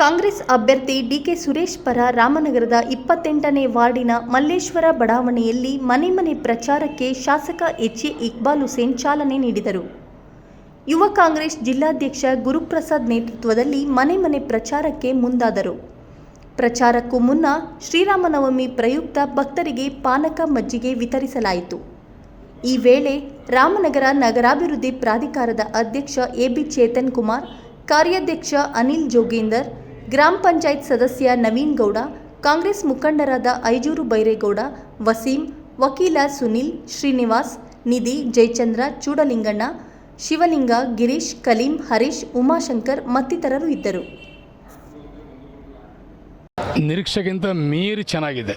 ಕಾಂಗ್ರೆಸ್ ಅಭ್ಯರ್ಥಿ ಡಿಕೆ ಸುರೇಶ್ ಪರ ರಾಮನಗರದ ಇಪ್ಪತ್ತೆಂಟನೇ ವಾರ್ಡಿನ ಮಲ್ಲೇಶ್ವರ ಬಡಾವಣೆಯಲ್ಲಿ ಮನೆ ಮನೆ ಪ್ರಚಾರಕ್ಕೆ ಶಾಸಕ ಎಚ್ ಎ ಇಕ್ಬಾಲ್ ಹುಸೇನ್ ಚಾಲನೆ ನೀಡಿದರು. ಯುವ ಕಾಂಗ್ರೆಸ್ ಜಿಲ್ಲಾಧ್ಯಕ್ಷ ಗುರುಪ್ರಸಾದ್ ನೇತೃತ್ವದಲ್ಲಿ ಮನೆ ಮನೆ ಪ್ರಚಾರಕ್ಕೆ ಮುಂದಾದರು. ಪ್ರಚಾರಕ್ಕೂ ಮುನ್ನ ಶ್ರೀರಾಮನವಮಿ ಪ್ರಯುಕ್ತ ಭಕ್ತರಿಗೆ ಪಾನಕ ಮಜ್ಜಿಗೆ ವಿತರಿಸಲಾಯಿತು. ಈ ವೇಳೆ ರಾಮನಗರ ನಗರಾಭಿವೃದ್ಧಿ ಪ್ರಾಧಿಕಾರದ ಅಧ್ಯಕ್ಷ ಎಬಿ ಚೇತನ್ ಕುಮಾರ್, ಕಾರ್ಯಾಧ್ಯಕ್ಷ ಅನಿಲ್ ಜೋಗೇಂದರ್ ಗ್ರಾಮ ಪಂಚಾಯತ್ ಸದಸ್ಯ ನವೀನ್ ಗೌಡ, ಕಾಂಗ್ರೆಸ್ ಮುಖಂಡರಾದ ಐಜೂರು ಬೈರೇಗೌಡ, ವಸೀಂ, ವಕೀಲ ಸುನೀಲ್, ಶ್ರೀನಿವಾಸ್, ನಿಧಿ ಜಯಚಂದ್ರ, ಚೂಡಲಿಂಗಣ್ಣ, ಶಿವಲಿಂಗ, ಗಿರೀಶ್, ಕಲೀಂ, ಹರೀಶ್, ಉಮಾಶಂಕರ್ ಮತ್ತಿತರರು ಇದ್ದರು. ನಿರೀಕ್ಷೆಗಿಂತ ಮೀರಿ ಚೆನ್ನಾಗಿದೆ.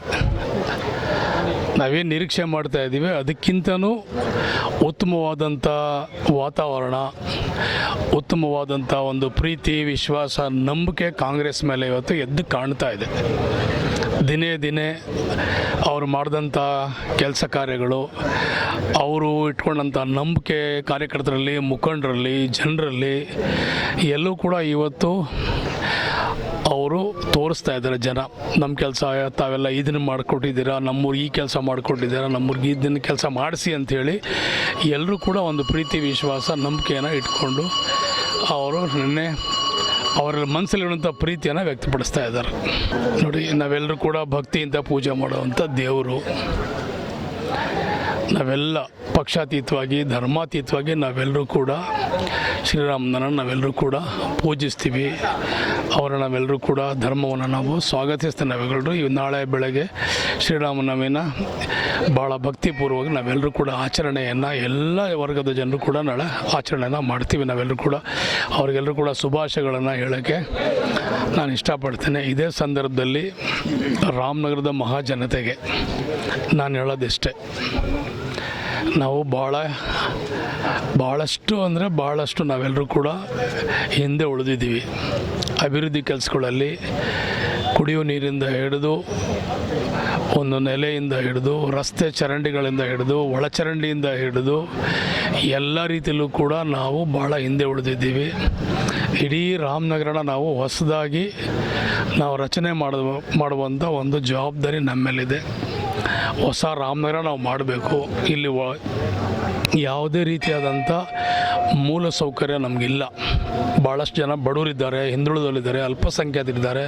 ನಾವೇನು ನಿರೀಕ್ಷೆ ಮಾಡ್ತಾ ಇದ್ದೀವಿ, ಅದಕ್ಕಿಂತನೂ ಉತ್ತಮವಾದಂಥ ವಾತಾವರಣ ಉತ್ತಮವಾದಂಥ ಒಂದು ಪ್ರೀತಿ, ವಿಶ್ವಾಸ, ನಂಬಿಕೆ ಕಾಂಗ್ರೆಸ್ ಮೇಲೆ ಇವತ್ತು ಎದ್ದು ಕಾಣ್ತಾ ಇದೆ. ದಿನೇ ದಿನೇ ಅವರು ಮಾಡಿದಂಥ ಕೆಲಸ ಕಾರ್ಯಗಳು, ಅವರು ಇಟ್ಕೊಂಡಂಥ ನಂಬಿಕೆ ಕಾರ್ಯಕರ್ತರಲ್ಲಿ, ಮುಖಂಡರಲ್ಲಿ, ಜನರಲ್ಲಿ, ಎಲ್ಲೂ ಕೂಡ ಇವತ್ತು ಅವರು ತೋರಿಸ್ತಾ ಇದ್ದಾರೆ ಜನ. ನಮ್ಮ ಕೆಲಸ ತಾವೆಲ್ಲ ಇದನ್ನು ಮಾಡಿಕೊಟ್ಟಿದ್ದೀರಾ, ನಮ್ಮೂರು ಈ ಕೆಲಸ ಮಾಡಿಕೊಟ್ಟಿದ್ದೀರಾ, ನಮ್ಮೂರಿಗೆ ಇದನ್ನು ಕೆಲಸ ಮಾಡಿಸಿ ಅಂಥೇಳಿ ಎಲ್ಲರೂ ಕೂಡ ಒಂದು ಪ್ರೀತಿ, ವಿಶ್ವಾಸ, ನಂಬಿಕೆಯನ್ನು ಇಟ್ಕೊಂಡು ಅವರು ನಿನ್ನೆ ಅವರ ಮನಸ್ಸಲ್ಲಿರುವಂಥ ಪ್ರೀತಿಯನ್ನು ವ್ಯಕ್ತಪಡಿಸ್ತಾ ಇದ್ದಾರೆ. ನೋಡಿ ನಾವೆಲ್ಲರೂ ಕೂಡ ಭಕ್ತಿಯಿಂದ ಪೂಜೆ ಮಾಡುವಂಥ ದೇವರು. ನಾವೆಲ್ಲ ಪಕ್ಷಾತೀತವಾಗಿ, ಧರ್ಮಾತೀತವಾಗಿ ನಾವೆಲ್ಲರೂ ಕೂಡ ಶ್ರೀರಾಮನ ನಾವೆಲ್ಲರೂ ಕೂಡ ಪೂಜಿಸ್ತೀವಿ. ಅವರ ನಾವೆಲ್ಲರೂ ಕೂಡ ಧರ್ಮವನ್ನು ನಾವು ಸ್ವಾಗತಿಸ್ತೇವೆ. ನಾವೆಲ್ಲರೂ ಇವು ನಾಳೆ ಬೆಳಗ್ಗೆ ಶ್ರೀರಾಮನವಿನ ಭಾಳ ಭಕ್ತಿಪೂರ್ವವಾಗಿ ನಾವೆಲ್ಲರೂ ಕೂಡ ಆಚರಣೆಯನ್ನು ಎಲ್ಲ ವರ್ಗದ ಜನರು ಕೂಡ ನಾಳೆ ಆಚರಣೆಯನ್ನು ಮಾಡ್ತೀವಿ. ನಾವೆಲ್ಲರೂ ಕೂಡ ಅವರಿಗೆಲ್ಲರೂ ಕೂಡ ಶುಭಾಶಯಗಳನ್ನು ಹೇಳೋಕ್ಕೆ ನಾನು ಇಷ್ಟಪಡ್ತೇನೆ. ಇದೇ ಸಂದರ್ಭದಲ್ಲಿ ರಾಮನಗರದ ಮಹಾಜನತೆಗೆ ನಾನು ಹೇಳೋದಿಷ್ಟೇ. ನಾವು ಭಾಳ ಭಾಳಷ್ಟು ಅಂದರೆ ಭಾಳಷ್ಟು ನಾವೆಲ್ಲರೂ ಕೂಡ ಹಿಂದೆ ಉಳಿದಿದ್ದೀವಿ. ಅಭಿವೃದ್ಧಿ ಕೆಲಸಗಳಲ್ಲಿ ಕುಡಿಯುವ ನೀರಿಂದ ಹಿಡಿದು, ಒಂದು ನೆಲೆಯಿಂದ ಹಿಡಿದು, ರಸ್ತೆ ಚರಂಡಿಗಳಿಂದ ಹಿಡಿದು, ಒಳಚರಂಡಿಯಿಂದ ಹಿಡಿದು, ಎಲ್ಲ ರೀತಿಯಲ್ಲೂ ಕೂಡ ನಾವು ಭಾಳ ಹಿಂದೆ ಉಳಿದಿದ್ದೀವಿ. ಇಡೀ ರಾಮನಗರನ ನಾವು ಹೊಸದಾಗಿ ನಾವು ರಚನೆ ಮಾಡುವ ಮಾಡುವಂಥ ಒಂದು ಜವಾಬ್ದಾರಿ ನಮ್ಮ ಮೇಲಿದೆ ಹೊಸ ರಾಮನಗರ ನಾವು ಮಾಡಬೇಕು. ಇಲ್ಲಿ ಯಾವುದೇ ರೀತಿಯಾದಂಥ ಮೂಲ ಸೌಕರ್ಯ ನಮಗಿಲ್ಲ. ಭಾಳಷ್ಟು ಜನ ಬಡವರಿದ್ದಾರೆ, ಹಿಂದುಳಿದವರಿದ್ದಾರೆ, ಅಲ್ಪಸಂಖ್ಯಾತರಿದ್ದಾರೆ,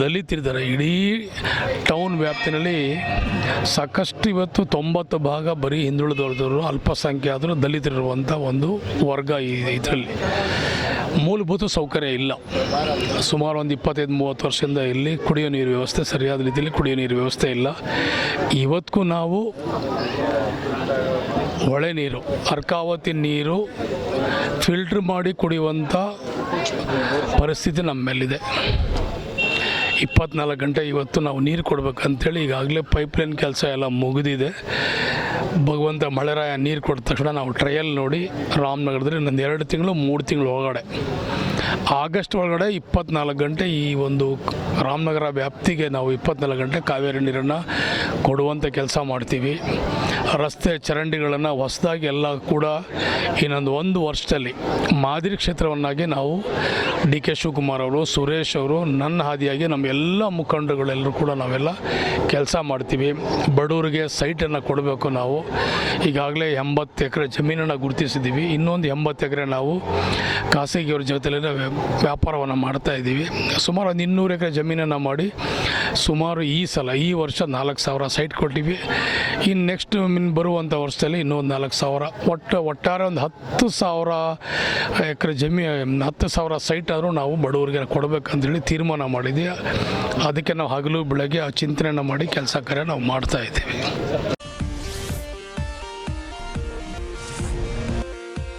ದಲಿತರಿದ್ದಾರೆ. ಇಡೀ ಟೌನ್ ವ್ಯಾಪ್ತಿನಲ್ಲಿ ಸಾಕಷ್ಟು ಇವತ್ತು ತೊಂಬತ್ತು ಭಾಗ ಬರೀ ಹಿಂದುಳಿದವರು ಅಲ್ಪಸಂಖ್ಯಾತರು ದಲಿತರಿರುವಂಥ ಒಂದು ವರ್ಗ ಇದೆ ಇದರಲ್ಲಿ. ಮೂಲಭೂತ ಸೌಕರ್ಯ ಇಲ್ಲ. ಸುಮಾರು ಒಂದು ಇಪ್ಪತ್ತೈದು, ಮೂವತ್ತು ವರ್ಷದಿಂದ ಇಲ್ಲಿ ಕುಡಿಯೋ ನೀರು ವ್ಯವಸ್ಥೆ ಸರಿಯಾದ ರೀತಿಯಲ್ಲಿ ಕುಡಿಯೋ ನೀರು ವ್ಯವಸ್ಥೆ ಇಲ್ಲ. ಇವತ್ತಿಗೂ ನಾವು ಹೊಳೆ ನೀರು, ಅರ್ಕಾವತಿ ನೀರು ಫಿಲ್ಟ್ರ್ ಮಾಡಿ ಕುಡಿಯುವಂಥ ಪರಿಸ್ಥಿತಿ ನಮ್ಮಲ್ಲಿದೆ. ಇಪ್ಪತ್ನಾಲ್ಕು ಗಂಟೆ ಇವತ್ತು ನಾವು ನೀರು ಕೊಡಬೇಕಂತೇಳಿ ಈಗಾಗಲೇ ಪೈಪ್ಲೈನ್ ಕೆಲಸ ಎಲ್ಲ ಮುಗಿದಿದೆ. ಭಗವಂತ ಮಳೆರಾಯ ನೀರು ಕೊಟ್ಟ ತಕ್ಷಣ ನಾವು ಟ್ರಯಲ್ ನೋಡಿ ರಾಮನಗರದಲ್ಲಿ ಇನ್ನೊಂದು ಎರಡು ತಿಂಗಳು, ಮೂರು ತಿಂಗಳು ಒಳಗಡೆ ಆಗಸ್ಟ್ ಒಳಗಡೆ ಇಪ್ಪತ್ನಾಲ್ಕು ಗಂಟೆ ಈ ಒಂದು ರಾಮನಗರ ವ್ಯಾಪ್ತಿಗೆ ನಾವು ಇಪ್ಪತ್ನಾಲ್ಕು ಗಂಟೆ ಕಾವೇರಿ ನೀರನ್ನು ಕೊಡುವಂಥ ಕೆಲಸ ಮಾಡ್ತೀವಿ. ರಸ್ತೆ ಚರಂಡಿಗಳನ್ನು ಹೊಸದಾಗಿ ಎಲ್ಲ ಕೂಡ ಇನ್ನೊಂದು ಒಂದು ವರ್ಷದಲ್ಲಿ ಮಾದರಿ ಕ್ಷೇತ್ರವನ್ನಾಗಿ ನಾವು ಡಿ ಕೆ ಶಿವಕುಮಾರ್ ಅವರು, ಸುರೇಶ್ ಅವರು, ನನ್ನ ಹಾದಿಯಾಗಿ ನಮ್ಮ ಎಲ್ಲ ಮುಖಂಡಗಳೆಲ್ಲರೂ ಕೂಡ ನಾವೆಲ್ಲ ಕೆಲಸ ಮಾಡ್ತೀವಿ. ಬಡವರಿಗೆ ಸೈಟನ್ನು ಕೊಡಬೇಕು ನಾವು. ಈಗಾಗಲೇ ಎಂಬತ್ತು ಎಕರೆ ಜಮೀನನ್ನು ಗುರುತಿಸಿದ್ದೀವಿ. ಇನ್ನೊಂದು ಎಂಬತ್ತು ಎಕರೆ ನಾವು ಖಾಸಗಿಯವ್ರ ಜೊತೆಲೇ ವ್ಯಾಪಾರವನ್ನು ಮಾಡ್ತಾ ಇದ್ದೀವಿ. ಸುಮಾರು ಒಂದು ಇನ್ನೂರು ಎಕರೆ ಜಮೀನನ್ನು ಮಾಡಿ ಸುಮಾರು ಈ ಸಲ, ಈ ವರ್ಷ ನಾಲ್ಕು ಸಾವಿರ ಸೈಟ್ ಕೊಟ್ಟಿವಿ. ಇನ್ನು ನೆಕ್ಸ್ಟ್ ಇನ್ನು ಬರುವಂಥ ವರ್ಷದಲ್ಲಿ ಇನ್ನೊಂದು ನಾಲ್ಕು ಸಾವಿರ. ಒಟ್ಟು ಒಟ್ಟಾರೆ ಒಂದು ಹತ್ತು ಸಾವಿರ ಎಕರೆ ಜಮೀ, ಹತ್ತು ಸಾವಿರ ಸೈಟ್ ಆದರೂ ನಾವು ಬಡವರಿಗೆ ಕೊಡಬೇಕಂತೇಳಿ ತೀರ್ಮಾನ ಮಾಡಿದ್ವಿ. ಅದಕ್ಕೆ ನಾವು ಹಗಲು ಬೆಳಗ್ಗೆ ಆ ಚಿಂತನೆಯನ್ನು ಮಾಡಿ ಕೆಲಸ ಕಾರ್ಯ ನಾವು ಮಾಡ್ತಾ ಇದ್ದೀವಿ.